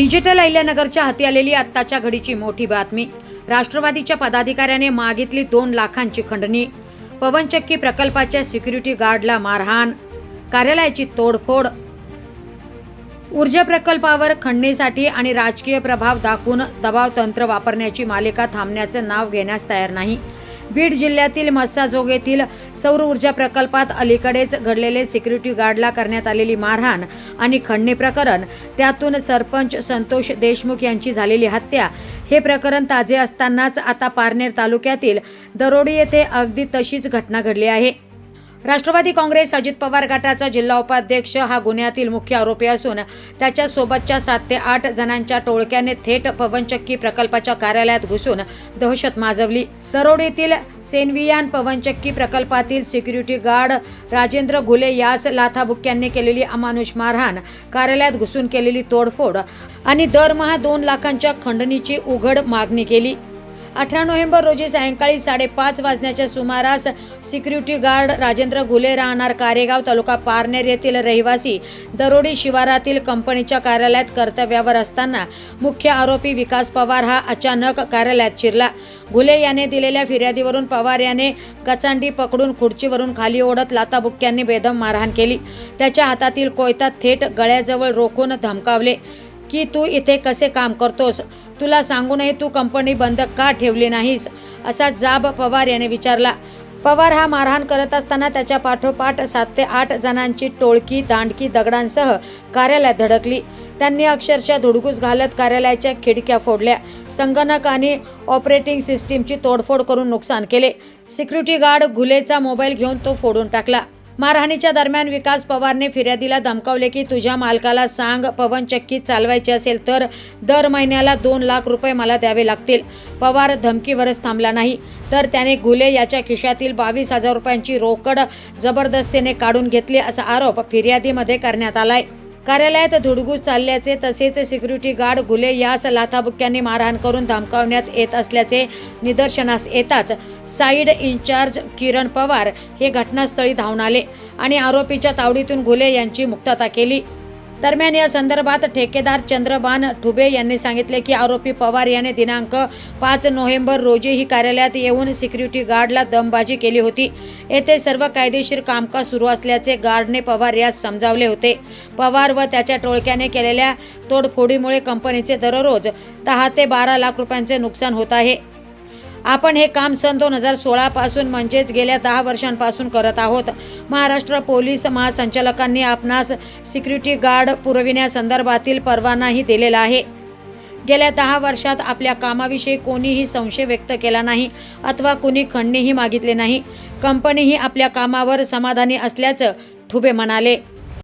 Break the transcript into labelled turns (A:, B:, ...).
A: Digital अहिल्यानगरच्या हाती आलेली आत्ताच्या घडीची मोठी बातमी. राष्ट्रवादीच्या पदाधिकाऱ्याने मागितली दोन लाखांची खंडणी. पवनचक्की प्रकल्पाच्या सिक्युरिटी गार्डला मारहाण. कार्यालयाची तोडफोड. ऊर्जा प्रकल्पावर खंडणीसाठी आणि राजकीय प्रभाव दाखवून दबाव तंत्र वापरण्याची मालिका थांबण्याचं नाव घेण्यास तयार नाही. बीड जिल्ह्यातील मस्साजोग येथील सौर ऊर्जा प्रकल्पात अलीकडेच घडलेले सिक्युरिटी गार्डला करण्यात आलेली मारहाण आणि खंडणी प्रकरण त्यातून सरपंच संतोष देशमुख यांची झालेली हत्या हे प्रकरण ताजे असतानाच आता पारनेर तालुक्यातील दरोडी येथे अगदी तशीच घटना घडली आहे. राष्ट्रवादी काँग्रेस अजित पवार गटाचा जिल्हा उपाध्यक्ष हा गुन्ह्यातील मुख्य आरोपी असून त्याच्या सोबतच्या सात ते आठ जणांच्या टोळक्याने थेट पवनचक्की प्रकल्पाच्या कार्यालयात घुसून दहशत माजवली. दरोडीतील सेनवियान पवनचक्की प्रकल्पातील सिक्युरिटी गार्ड राजेंद्र घुले यास लाथाबुक्क्यांनी केलेली अमानुष मारहाण कार्यालयात घुसून केलेली तोडफोड आणि दरमहा दोन लाखांच्या खंडणीची उघड मागणी केली. अठरा नोव्हेंबर रोजी सायंकाळी साडेपाच वाजण्याच्या सुमारास सिक्युरिटी गार्ड राजेंद्र घुले राहणार कारेगाव तालुका पारनेर येथील रहिवासी दरोडी शिवारातील कंपनीच्या कार्यालयात कर्तव्यावर असताना मुख्य आरोपी विकास पवार हा अचानक कार्यालयात शिरला. घुले याने दिलेल्या फिर्यादीवरून पवार याने कचांडी पकडून खुर्चीवरून खाली ओढत लाताबुक्क्यांनी बेदम मारहाण केली. त्याच्या हातातील कोयता थेट गळ्याजवळ रोखून धमकावले. की तू इथे कसे काम करतोस? तुला सांगूनही तू कंपनी बंद का ठेवली नाहीस? असा जाब पवार याने विचारला. पवार हा मारहाण करत असताना त्याच्या पाठोपाठ सात ते आठ जणांची टोळकी दांडकी दगडांसह कार्यालयात धडकली. त्यांनी अक्षरशः धुडगूस घालत कार्यालयाच्या खिडक्या फोडल्या. संगणक आणि ऑपरेटिंग सिस्टीमची तोडफोड करून नुकसान केले. सिक्युरिटी गार्ड घुलेचा मोबाईल घेऊन तो फोडून टाकला. मारहाणीच्या दरम्यान विकास पवारने फिर्यादीला धमकावले की तुझ्या मालकाला सांग पवन चक्की चालवायची असेल तर दर महिन्याला दोन लाख रुपये मला द्यावे लागतील. पवार धमकीवरच थांबला नाही. तर त्याने घुले याच्या खिशातील बावीस हजार रुपयांची रोकड जबरदस्तीने काढून घेतली असा आरोप फिर्यादीमध्ये करण्यात आलाय. कार्यालयात धुडगूस चालल्याचे तसेच सिक्युरिटी गार्ड घुले यास लाथाबुक्यांनी मारहाण करून धमकावण्यात येत असल्याचे निदर्शनास येताच साईड इन्चार्ज किरण पवार हे घटनास्थळी धावून आले आणि आरोपीच्या तावडीतून घुले यांची मुक्तता केली. दरम्यान या संदर्भात ठेकेदार चंद्रबान ठुबे यांनी सांगितले की आरोपी पवार याने दिनांक पाच नोव्हेंबर रोजी ही कार्यालयात येऊन सिक्युरिटी गार्डला दमबाजी केली होती. येथे सर्व कायदेशीर कामकाज सुरू असल्याचे गार्डने पवार यास समजावले होते. पवार व त्याच्या टोळक्याने केलेल्या तोडफोडीमुळे कंपनीचे दररोज दहा ते बारा लाख रुपयांचे नुकसान होत आहे. आपण हे काम सन दोन हजार सोळापासून म्हणजेच गेल्या दहा वर्षांपासून करत आहोत. महाराष्ट्र पोलीस महासंचालकांनी आपणास सिक्युरिटी गार्ड पुरविण्यासंदर्भातील परवानाही दिलेला आहे. गेल्या दहा वर्षात आपल्या कामाविषयी कोणीही संशय व्यक्त केला नाही अथवा कुणी खंडणीही मागितले नाही. कंपनीही आपल्या कामावर समाधानी असल्याचं ठुबे म्हणाले.